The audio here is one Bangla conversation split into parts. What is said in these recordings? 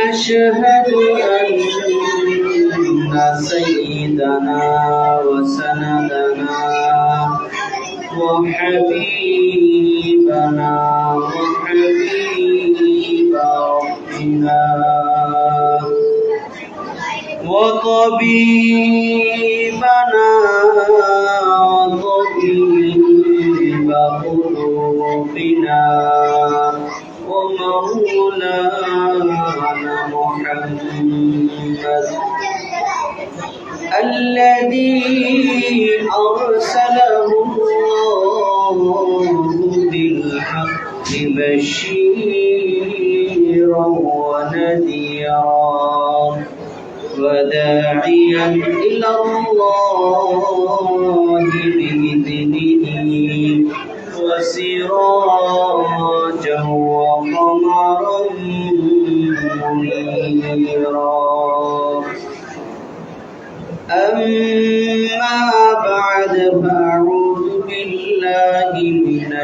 ونشهد أن سيدنا وسندنا وحبيبنا وحبيب ربنا وطبيبنا الذي أرسله الله بالحق بشيرا ونذيرا وداعيا إلى الله بإذنه وسراجا وقمرا منيرا.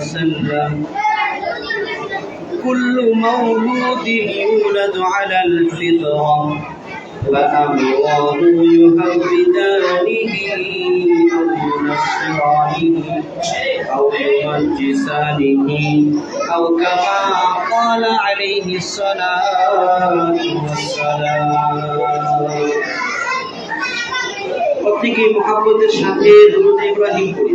وسلم كل مولود يولد على الفطرة فأبواه يهودانه أو ينصرانه أو يمجسانه أو كما قال عليه الصلاة والسلام প্রত্যেকে মহাব্বতের সাথে দুরূদ ইব্রাহিম পড়ি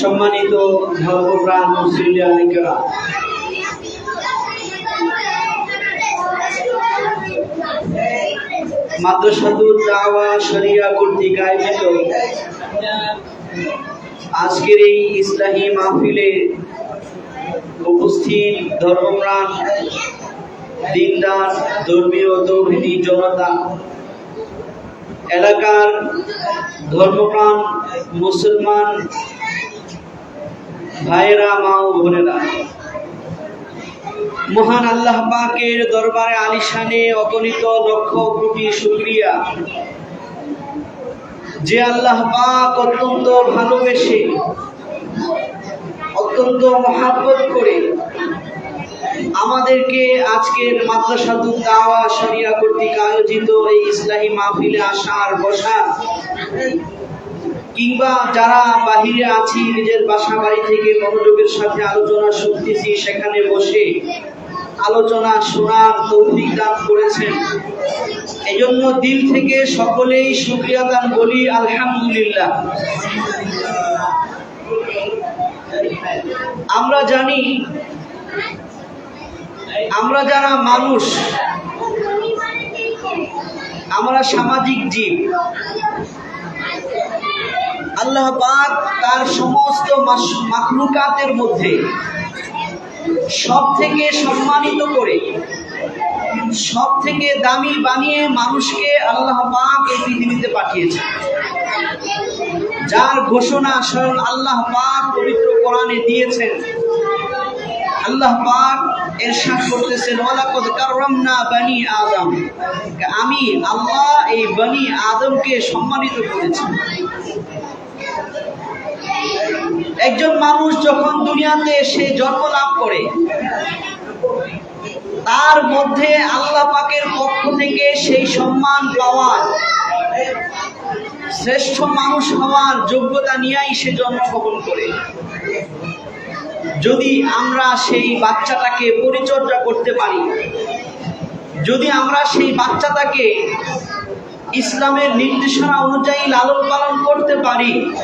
সম্মানিত ধর্মপ্রাণ মুসলিয়ানিকেরা মাদ্রাসাতুল দাওয়া শরিয়া কর্তৃক আয়োজিত আজকের এই ইসলামী মাহফিলে উপস্থিত ধর্মপ্রাণ, দিনদার, ধর্মীয় তৌহিদি জনতা, এলাকার ধর্মপ্রাণ মুসলমান ভাইরা মা ও বোনেরা, মহান আল্লাহ পাকের দরবারে আলিশানে অগণিত লক্ষ কোটি শুক্রিয়া। যে আল্লাহ পাক অত্যন্ত ভালোবেসে, অত্যন্ত মহাব্বত করে আমাদেরকে আজকের মাদ্রাসাতুল দাওয়া শরিয়া কর্তৃক আয়োজিত এই ইসলামী মাহফিলে আসার বসার কিংবা যারা বাহিরে আছি, নিজের বাসা বাড়ি থেকে মনোযোগের সাথে আলোচনা শুনতেছি সেখানে বসে আলোচনা শোনার তৌফিক দান করেছেন। এজন্য দিল থেকে সকলেই শুক্রিয়া দান বলি, আলহামদুলিল্লাহ। আমরা জানি, আমরা যারা মানুষ, আমরা সামাজিক জীব। আল্লাহ পাক তার সমস্ত মাস- মাখলুকাতের মধ্যে সব থেকে সম্মানিত করে সব থেকে দামি বানিয়ে মানুষকে আল্লাহ পাক এই পৃথিবীতে পাঠিয়েছে যার ঘোষণা স্বয়ং আল্লাহ পাক পবিত্র কোরআনে দিয়েছেন, আল্লাহ পাক এরশাদ করতেছেন, ওয়ালাকাদ কাররামনা বানি আদম। আমি আল্লাহ এই বনি আদমকে সম্মানিত করেছি। একজন মানুষ যখন দুনিয়াতে সে জন্ম লাভ করে, তার মধ্যে আল্লাহ পাকের পক্ষ থেকে সেই সম্মান পাওয়ার, শ্রেষ্ঠ মানুষ হওয়ার যোগ্যতা নিয়েই সে জন্মগ্রহণ করে। যদি আমরা সেই বাচ্চাটাকে পরিচর্যা করতে পারি, যদি আমরা সেই বাচ্চাটাকে ইসলামের নির্দেশনা অনুযায়ী লালন পালন করতে পারি।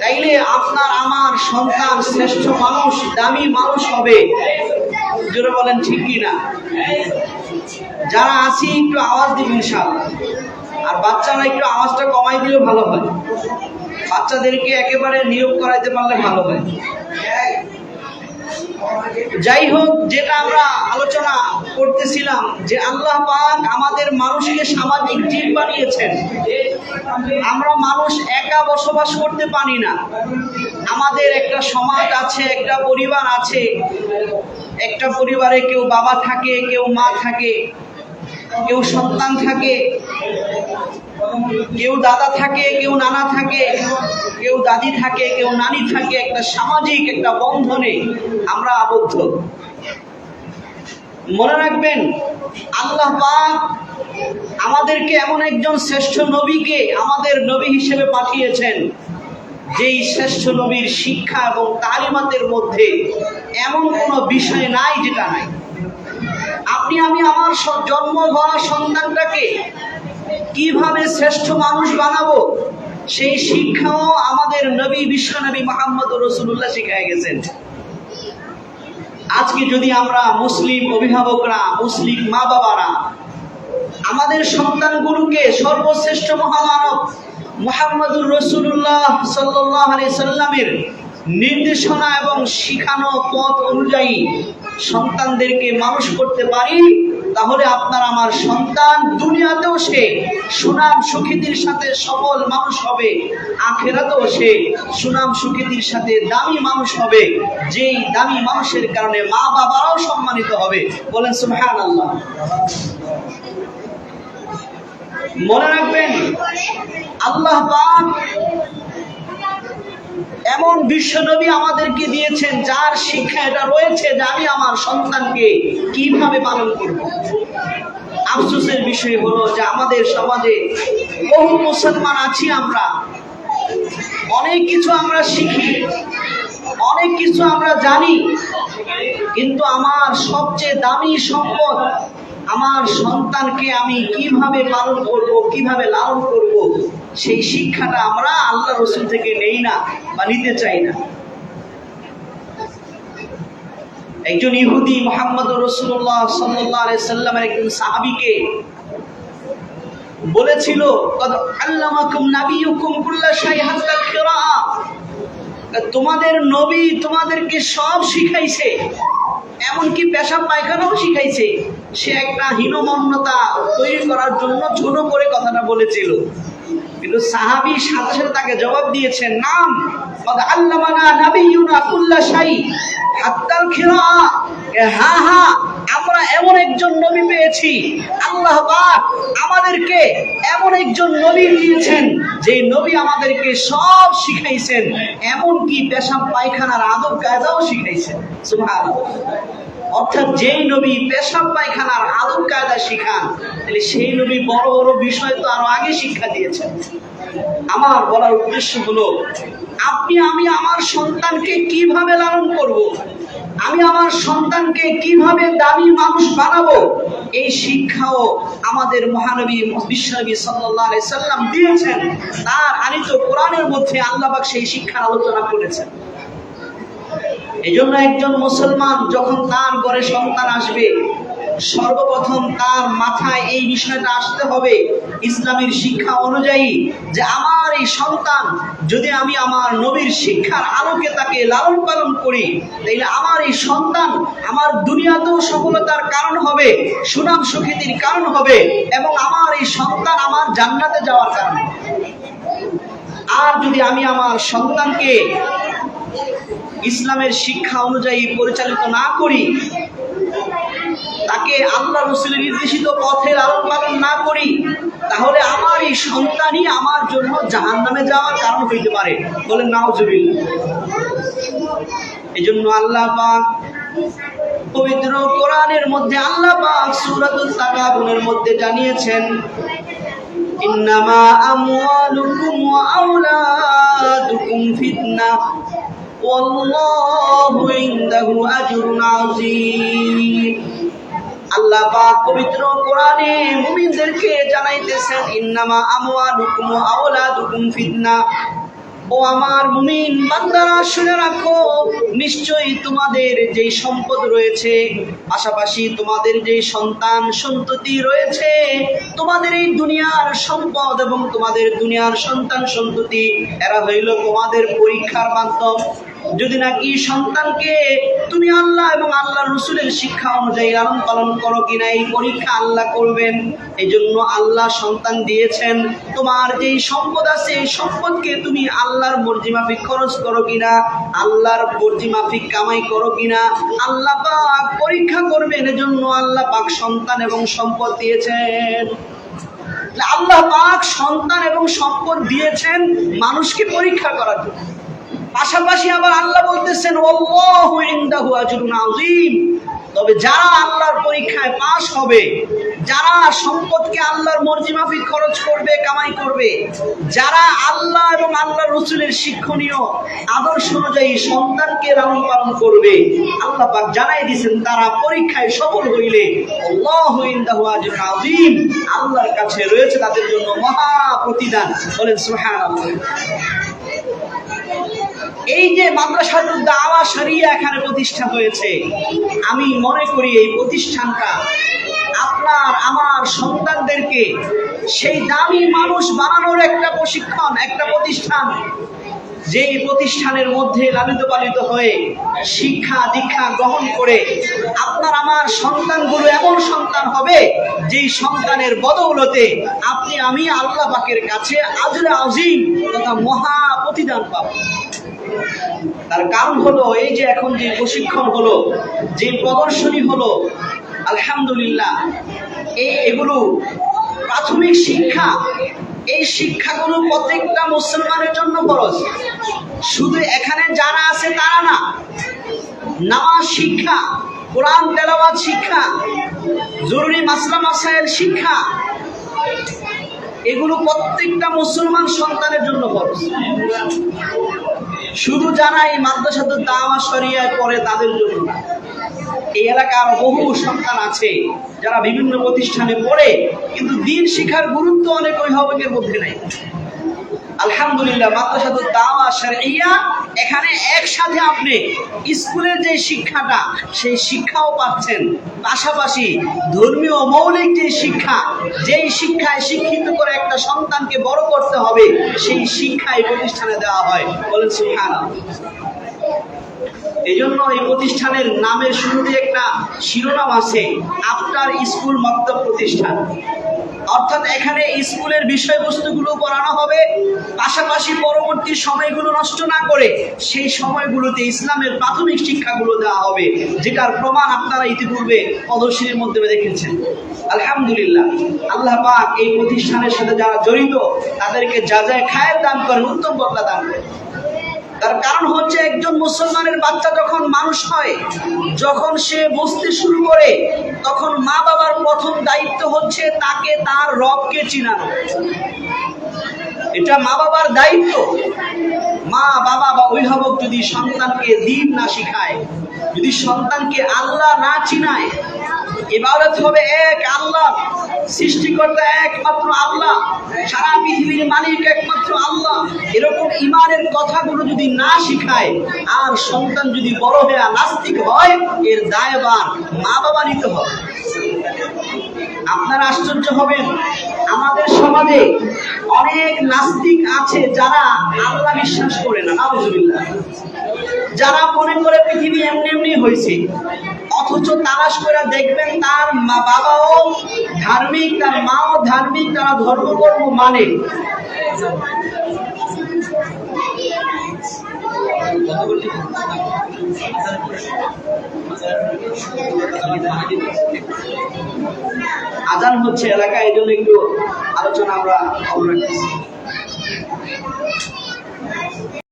তাইলে আপনার, আমার সন্তান শ্রেষ্ঠ মানুষ, দামি মানুষ হবে। জোরে বলেন ঠিক কি না? যারা আছি, একটু আওয়াজ দিবেন ইনশাআল্লাহ। আর বাচ্চারা একটু আওয়াজটা কমাই দিলে ভালো হয়। বাচ্চাদেরকে একেবারে নিয়োগ করাইতে পারলে ভালো হয়। যাই হোক যেটা আমরা আলোচনা করতেছিলাম যে আল্লাহ পাক আমাদের মানুষকে সামাজিক জীব বানিয়েছেন। আমরা মানুষ একা বসবাস করতে পারি না। আমাদের একটা সমাজ আছে, একটা পরিবার আছে। একটা পরিবারে কেউ বাবা থাকে, কেউ মা থাকে, কেউ সন্তান থাকে, কেউ দাদা থাকে, কেউ নানা থাকে। দাদি থাকে, কেউ নানি থাকে, একটা সামাজিক, একটা বন্ধনে আমরা আবদ্ধ। মনে রাখবেন, আল্লাহ পাক আমাদেরকে এমন একজন শ্রেষ্ঠ নবীকে আমাদের নবী হিসেবে পাঠিয়েছেন, যেই শ্রেষ্ঠ নবীর শিক্ষা এবং তালিমাতের মধ্যে এমন কোনো বিষয় নাই যেটা নাই। আপনি, আমি আমার জন্ম হওয়া সন্তানটাকে কীভাবে শ্রেষ্ঠ মানুষ বানাবো, সেই শিক্ষাও আমাদের নবী বিশ্বনবী মোহাম্মদ রসুল্লাহ শিখায় গেছেন। আজকে যদি আমরা মুসলিম অভিভাবকরা, মুসলিম মা বাবারা আমাদের সন্তানগুলোকে সর্বশ্রেষ্ঠ মহামানব মোহাম্মদুর রসুল্লাহ সাল্লাহ আলি সাল্লামের নির্দেশনা এবং শিখানো পথ অনুযায়ী সন্তানদেরকে মানুষ করতে পারি তাহলে আপনার আমার সন্তান দুনিয়াতেও সে সুনাম সুখীতির সাথে সফল মানুষ হবে, আখেরাতেও সে সুনাম সুখীতির সাথে দামি মানুষ হবে, যেই দামি মানুষের কারণে মা বাবারাও সম্মানিত হবে। বলেন সুবহান আল্লাহ মনে রাখবেন, আল্লাহ এমন বিশ্বনবী আমাদেরকে দিয়েছেন যার শিক্ষা এটা রয়েছে যে আমি আমার সন্তানকে কীভাবে পালন করব। আফসোসের বিষয় হলো যে আমাদের সমাজে বহু মুসলমান আছি আমরা। অনেক কিছু আমরা শিখি, অনেক কিছু আমরা জানি, কিন্তু আমার সবচেয়ে দামি সম্পদ আমার সন্তানকে আমি কীভাবে পালন করব, কীভাবে লালন করব সেই শিক্ষাটা আমরা আল্লাহ রসুল থেকে নেই না বা নিতে চাই না। একজন ইহুদি মোহাম্মদ রসুল্লাহ সাল্লাহ সাল্লামের একজন সাহাবিকে বলেছিল তোমাদের নবী তোমাদেরকে সব শিখাইছে, এমনকি পেশাব পায়খানাও শিখাইছে। সে একটা হীনমন্যতা তৈরি করার জন্য ছোট করে কথাটা বলেছিল। কিন্তু সাহাবি সাথে সাথে তাকে জবাব দিয়েছেন, নাম আল্লামানা নাবিয়ুনা কুল্লা শাই, হাত্তাল খিরা হ্যাঁ হ্যাঁ আমরা এমন একজন নবী পেয়েছি, আল্লাহ পাক আমাদেরকে এমন একজন নবী দিয়েছেন যে নবী আমাদেরকে সব শিখাইছেন, এমনকি পেশাব পায়খানার আদব কায়দাও শিখাইছেন। সুবহানাল্লাহ। অর্থাৎ যেই নবী পেশাব পায়খানার আদব কায়দা শিখান, তাহলে সেই নবী বড় বড় বিষয় তো আরও আগে শিক্ষা দিয়েছেন। আমার বলার উদ্দেশ্য হলো, আপনি, আমি আমার সন্তানকে কীভাবে লালন করব। আমি আমার সন্তানকে কীভাবে দামি মানুষ বানাবো? এই শিক্ষাও আমাদের মহানবী বিশ্বনবী সাল্লাহ সাল্লাম দিয়েছেন। তার আনিত কোরআনের মধ্যে আল্লাহবাক সেই শিক্ষার আলোচনা করেছেন। এই জন্য একজন মুসলমান যখন তার ঘরে সন্তান আসবে, সর্বপ্রথম তার মাথায় এই বিষয়টা আসতে হবে ইসলামের শিক্ষা অনুযায়ী যে আমার এই সন্তান যদি আমি আমার নবীর শিক্ষার আলোকে তাকে লালন পালন করি, তাইলে আমার এই সন্তান আমার দুনিয়াতেও সফলতার কারণ হবে, সুনাম সুখ্যাতির কারণ হবে এবং আমার এই সন্তান আমার জান্নাতে যাওয়ার কারণ আর যদি আমি আমার সন্তানকে ইসলামের শিক্ষা অনুযায়ী পরিচালিত না করি, তাকে আল্লাহ রসুলের নির্দেশিত পথে লালন পালন না করি, তাহলে আমার এই সন্তানই আমার জন্য জাহান নামে যাওয়ার কারণ হইতে পারে। বলেন নাওজুবিল এই জন্য আল্লাহ পাক পবিত্র কোরআনের মধ্যে, আল্লাহ পাক সূরাতুল তাকাবুনের মধ্যে জানিয়েছেন, ইন্নামা আমওয়ালুকুম ওয়া আওলাদুকুম ফিতনা। আল্লাহ পবিত্র জানাইতেছেন, ইন্নামা ও আমার মুমিন রাখো, নিশ্চয়ই তোমাদের যেই সম্পদ রয়েছে, পাশাপাশি তোমাদের যেই সন্তান সন্ততি রয়েছে, তোমাদের এই দুনিয়ার সম্পদ এবং তোমাদের দুনিয়ার সন্তান সন্ততি, এরা হইল তোমাদের পরীক্ষার মাধ্যম। যদি নাকি সন্তানকে তুমি আল্লাহ এবং আল্লাহ রসুলের শিক্ষা অনুযায়ী লালন পালন করো কিনা এই পরীক্ষা আল্লাহ করবেন। এই জন্য আল্লাহ সন্তান দিয়েছেন। তোমার যেই সম্পদ আছে, এই সম্পদকে তুমি আল্লাহর মর্জি মাফিক খরচ করো কিনা আল্লাহর মর্জি মাফিক কামাই করো কিনা আল্লাহ পাক পরীক্ষা করবেন, এজন্য আল্লাহ পাক সন্তান এবং সম্পদ দিয়েছেন। আল্লাহ পাক সন্তান এবং সম্পদ দিয়েছেন মানুষকে পরীক্ষা করার জন্য। পাশাপাশি আবার আল্লাহ বলতেছেন আযীম। তবে যারা আল্লাহর পরীক্ষায় পাশ হবে, যারা সম্পদকে আল্লাহর মর্জি মাফিক খরচ করবে, কামাই করবে, যারা আল্লাহ এবং আল্লাহ রসুলের শিক্ষণীয় আদর্শ অনুযায়ী সন্তানকে লালন পালন করবে, আল্লাহ পাক জানাই দিয়েছেন, তারা পরীক্ষায় সফল হইলে আযীম। আল্লাহর কাছে রয়েছে তাদের জন্য মহা প্রতিদান। বলেন, সুবহানাল্লাহ। এই যে মাদ্রাসাতুল দাওয়া শরিয়া এখানে প্রতিষ্ঠা হয়েছে, আমি মনে করি এই প্রতিষ্ঠানটা আপনার, আমার সন্তানদেরকে সেই দামি মানুষ বানানোর একটা প্রশিক্ষণ, একটা প্রতিষ্ঠান, যেই প্রতিষ্ঠানের মধ্যে লালিত পালিত হয়ে শিক্ষা, দীক্ষা গ্রহণ করে আপনার, আমার সন্তানগুলো এমন সন্তান হবে, যেই সন্তানের বদৌলতে আপনি, আমি আল্লাহ পাকের কাছে আজরা আজিম তথা মহা প্রতিদান পাবো। তার কারণ হলো এই যে এখন যে প্রশিক্ষণ হলো, যে প্রদর্শনী হলো, আলহামদুলিল্লাহ, এই এগুলো প্রাথমিক শিক্ষা, এই শিক্ষাগুলো প্রত্যেকটা মুসলমানের জন্য খরচ শুধু এখানে যারা আছে তারা না, নামাজ শিক্ষা, কোরআন তেলাওয়াত শিক্ষা, জরুরি মাসলা মাসাইল শিক্ষা, এগুলো প্রত্যেকটা মুসলমান সন্তানের জন্য খরচ শুধু যারা এই মাদ্রাসাতে দাওয়া সরিয়ায় পড়ে তাদের জন্য এই এলাকার বহু সন্তান আছে যারা বিভিন্ন প্রতিষ্ঠানে পড়ে, কিন্তু দিন শিখার গুরুত্ব অনেক অভিভাবকের মধ্যে নাই। আলহামদুলিল্লাহ, মাদ্রাসাতুল দাওয়া শরিয়া এখানে একসাথে আপনি স্কুলের যে শিক্ষাটা, সেই শিক্ষাও পাচ্ছেন। পাশাপাশি ধর্মীয় মৌলিক যে শিক্ষা, যেই শিক্ষায় শিক্ষিত করে একটা সন্তানকে বড় করতে হবে, সেই প্রতিষ্ঠানে দেওয়া হয়। বলেন সুহানা এই জন্য এই প্রতিষ্ঠানের নামের শুরুতে একটা শিরোনাম আছে, আফটার স্কুল মক্তব প্রতিষ্ঠান। অর্থাৎ এখানে স্কুলের বিষয়বস্তুগুলো পড়ানো পাশাপাশি পরবর্তী সময়গুলো নষ্ট না করে সেই সময়গুলোতে ইসলামের প্রাথমিক শিক্ষাগুলো দেওয়া হবে, যেটার প্রমাণ আপনারা ইতিপূর্বে প্রদর্শনীর মধ্যে দেখেছেন। আলহামদুলিল্লাহ, আল্লাহ পাক এই প্রতিষ্ঠানের সাথে যারা জড়িত, তাদেরকে যা যা খায়ের দান করেন উত্তম বদলা দান করেন তার কারণ হচ্ছে একজন মুসলমানের বাচ্চা যখন মানুষ হয়, যখন সে বুঝতে শুরু করে, তখন মা বাবার প্রথম দায়িত্ব হচ্ছে তাকে তার রবকে চিনানো। এটা মা বাবার দায়িত্ব। মা, বাবা বা অভিভাবক যদি সন্তানকে দিন না শিখায়, যদি সন্তানকে আল্লাহ না চিনায়, ইবাদত হবে এক আল্লাহ, সৃষ্টিকর্তা একমাত্র আল্লাহ, সারা পৃথিবীর মালিক একমাত্র আল্লাহ, এরকম ইমানের কথাগুলো যদি না শিখায়, আর সন্তান যদি বড় হয়ে নাস্তিক হয়, এর দায়বার মা বাবা নিতে হবে। আপনারা আশ্চর্য হবেন। আমাদের সমাজে অনেক নাস্তিক আছে যারা আল্লাহ বিশ্বাস করে না, নাউজুবিল্লাহ। যারা মনে করে পৃথিবী এমনি এমনি হয়েছে, অথচ তালাশ করে দেখবেন তার মা বাবাও ধার্মিক, তার মাও ধার্মিক, তারা ধর্মকর্ম মানে। আজান হচ্ছে এলাকায় এই জন্য একটু আলোচনা আমরা।